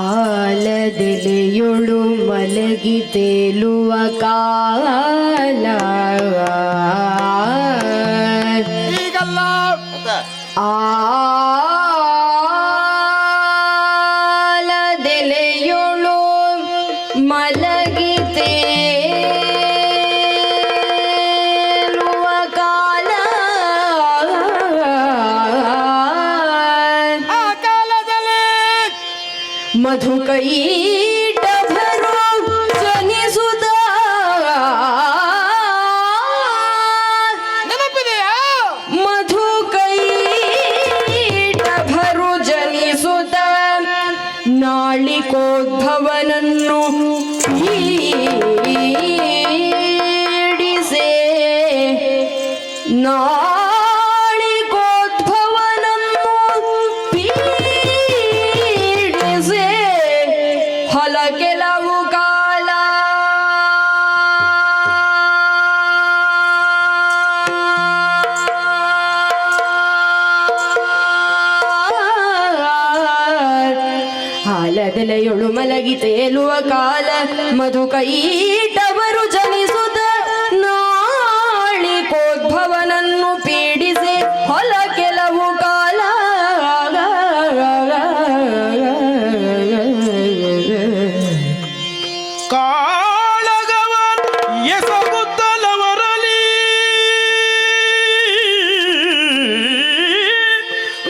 ಆಲದೆಲೆಯೊಳು ಮಲಗಿ ತೇಲುವ ಕಾಲ ಮಧುಕೈಟಭರು ಜನಿಸುತ್ತ ನೆನಪಿದೆಯಾ ಮಧುಕೈಟಭರು ಜನಿಸುತ್ತ ನಾಳಿಕೋದ್ಭವನನ್ನು ಪೀಡಿಸೆ ನಾಳಿಕೋದ್ಭವನನ್ನು ಹಲ ಕೆಲವು ಕಾಲ. ಹಾಲದೆಲೆಯೊಳು ಮಲಗಿ ತೇಲುವ ಕಾಲ. ಮಧು ಕೈಟವರು ಜನಿಸುತ್ತ ನಾಳಿಕೋದ್ಭವನನ್ನು ಪೀಡಿಸಿ ಕಾಳಗವನ್ ಎಸಗುತ್ತಲವರಲಿ.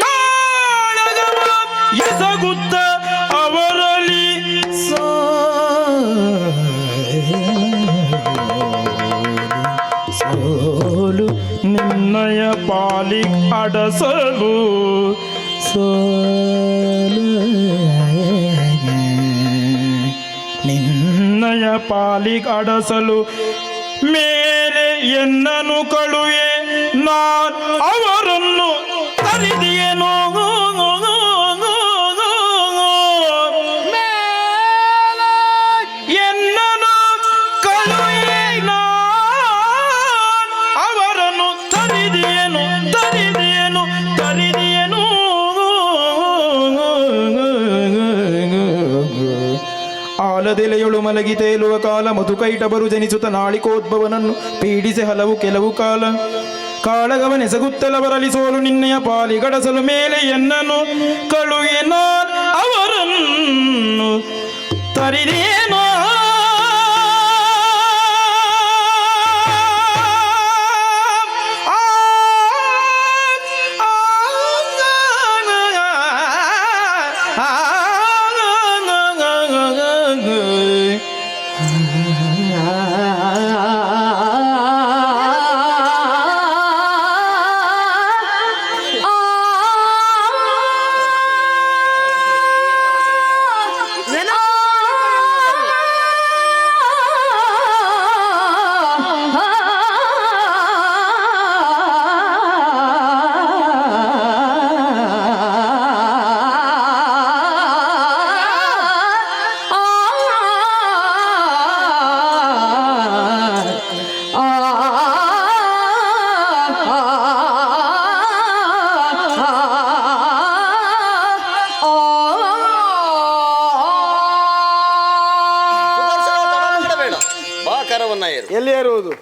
ಕಾಳಗವನ್ ಎಸಗುತ್ತ ಅವರಲಿ. ಸೋಲು ನಿನ್ನಯ ಪಾಲಿ ಅಡಸಲು. ಸೋಲು ನಿನ್ನಯ ಪಾಲಿಗಡಸಲು ಮೇಲೆ ಎನ್ನನು ಕಳುವೆ. ನಾನು ಅವರನ್ನು ಕರಿದಿಯೇನೋ ಆಲದೆಲೆಯೊಳು ಮಲಗಿ ತೇಲುವ ಕಾಲ, ಮಧುಕೈಟಬರು ಜನಿಸುತ್ತ ನಾಳಿಕೋದ್ಭವನನ್ನು ಪೀಡಿಸಿ ಹಲವು ಕೆಲವು ಕಾಲ. ಕಾಳಗವನೆಸಗುತ್ತಲವರಲಿ ಸೋಲು ನಿನ್ನೆಯ ಪಾಲಿಗಡಸಲು ಮೇಲೆ ಎನ್ನನು ಕಳುವೆ ನಾನ್ ಅವರನ್ನು ತರಿದೇನೋ. ಸುದರ್ಶನ ಕರವನ್ನ ಏರು. ಎಲ್ಲಿ ಏರುವುದು?